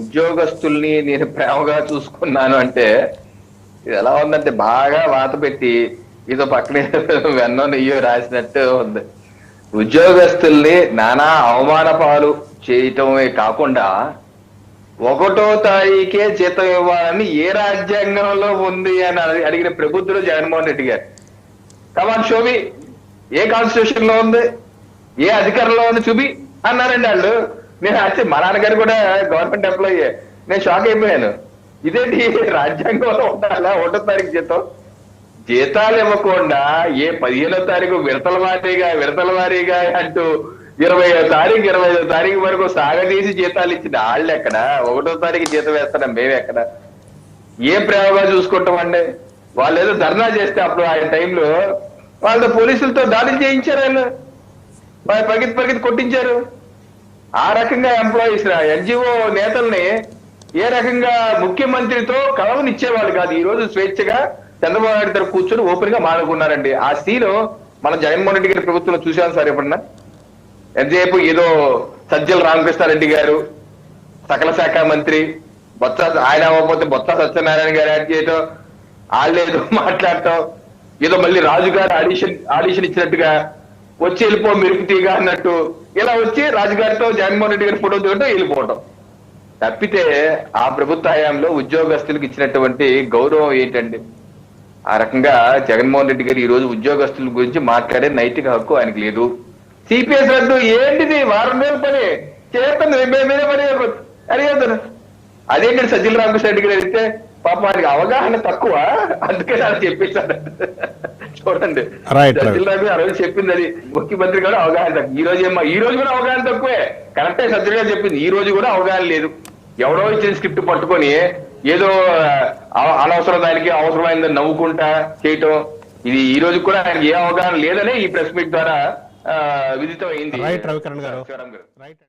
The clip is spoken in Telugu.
ఉద్యోగస్తుల్ని నేను ప్రేమగా చూసుకున్నాను అంటే ఇది ఎలా ఉందంటే బాగా వాత పెట్టి ఇదో పక్కనే వెన్నో నెయ్యో రాసినట్టు ఉంది. ఉద్యోగస్తుల్ని నానా అవమాన పాలు చేయటమే కాకుండా ఒకటో తారీఖే జీతం ఇవ్వాలని ఏ రాజ్యాంగంలో ఉంది అని అడిగిన ప్రభుత్వం జగన్మోహన్ రెడ్డి గారు. కమాన్ షోబి ఏ కాన్స్టిట్యూషన్లో ఉంది? ఏ అధికారంలో ఉంది? చూపి అన్నారండి వాళ్ళు. నేను వచ్చి మా నాన్నగారు కూడా గవర్నమెంట్ ఎంప్లాయీ నేను షాక్ అయిపోయాను. ఇదేంటి? రాజ్యాంగంలో ఉండాలా? ఒకటో తారీఖు జీతం? జీతాలు ఇవ్వకుండా ఏ పదిహేనో తారీఖు విడతల వారీగా విడతల వారీగా అంటూ ఇరవై తారీఖు ఇరవై ఐదో తారీఖు వరకు సాగదీసి జీతాలు ఇచ్చిన వాళ్ళు ఎక్కడ? ఒకటో తారీఖు జీతం వేస్తున్నాం మేము ఎక్కడ? ఏం ప్రేమగా చూసుకుంటాం అండి? వాళ్ళు ఏదో ధర్నా చేస్తే అప్పుడు ఆ టైంలో వాళ్ళతో పోలీసులతో దాడులు చేయించారు వాళ్ళు. వాళ్ళు పరిగెత్తి కొట్టించారు. ఆ రకంగా ఎంప్లాయీస్ ఎన్జిఓ నేతల్ని ఏ రకంగా ముఖ్యమంత్రితో కలవనిచ్చేవాళ్ళు కాదు. ఈ రోజు స్వేచ్ఛగా చంద్రబాబు నాయుడు గారు కూర్చొని ఓపెన్గా మాట్లాడుకున్నారండి. ఆ సీన్ మన జగన్మోహన్ రెడ్డి గారి ప్రభుత్వంలో చూసాం సార్ ఎప్పుడన్నా? ఎంతసేపు ఏదో సజ్జల రామకృష్ణారెడ్డి గారు సకల శాఖ మంత్రి బొత్స ఆయన అవ్వకపోతే బొత్స సత్యనారాయణ గారు యాడ్ చేయటం వాళ్ళు ఏదో మాట్లాడటం ఏదో మళ్ళీ రాజు గారు ఆడిషన్ ఆడిషన్ ఇచ్చినట్టుగా వచ్చి వెళ్ళిపో మెరుపు తీగ అన్నట్టు. ఇలా వచ్చి రాజుగారితో జగన్మోహన్ రెడ్డి గారి ఫోటో దిగటం వెళ్ళిపోవటం. తప్పితే ఆ ప్రభుత్వ హయాంలో ఉద్యోగస్తులకు ఇచ్చినటువంటి గౌరవం ఏంటండి? ఆ రకంగా జగన్మోహన్ రెడ్డి గారు ఈ రోజు ఉద్యోగస్తుల గురించి మాట్లాడే నైతిక హక్కు ఆయనకు లేదు. సిపిఎస్ రద్దు ఏంటిది? వారం రోజుల పని. చేస్తాను మీద పని. అడిగేస్తాను అదేంటి సజ్జల రామకృష్ణ రెడ్డి గారు అయితే పాప ఆయనకి అవగాహన తక్కువ. అందుకే నాకు చెప్పేశారు చూడండి. సజ్జల రామకృష్ణ ఆ రోజు చెప్పింది అది ముఖ్యమంత్రి కూడా అవగాహన తక్కువ. ఈ రోజు ఏమో ఈ రోజు కూడా అవగాహన తక్కువే. కరెక్టే సజ్జల గారు చెప్పింది. ఈ రోజు కూడా అవగాహన లేదు. ఎవడో ఇచ్చిన స్క్రిప్ట్ పట్టుకొని ఏదో అనవసరం దానికి అవసరమైందని నవ్వుకుంటా చేయటం. ఇది ఈ రోజు కూడా ఆయనకి ఏ అవగాహన లేదనే ఈ ప్రెస్ మీట్ ద్వారా విదితం అయింది రైట్ రవికరణ్ గారు. రైట్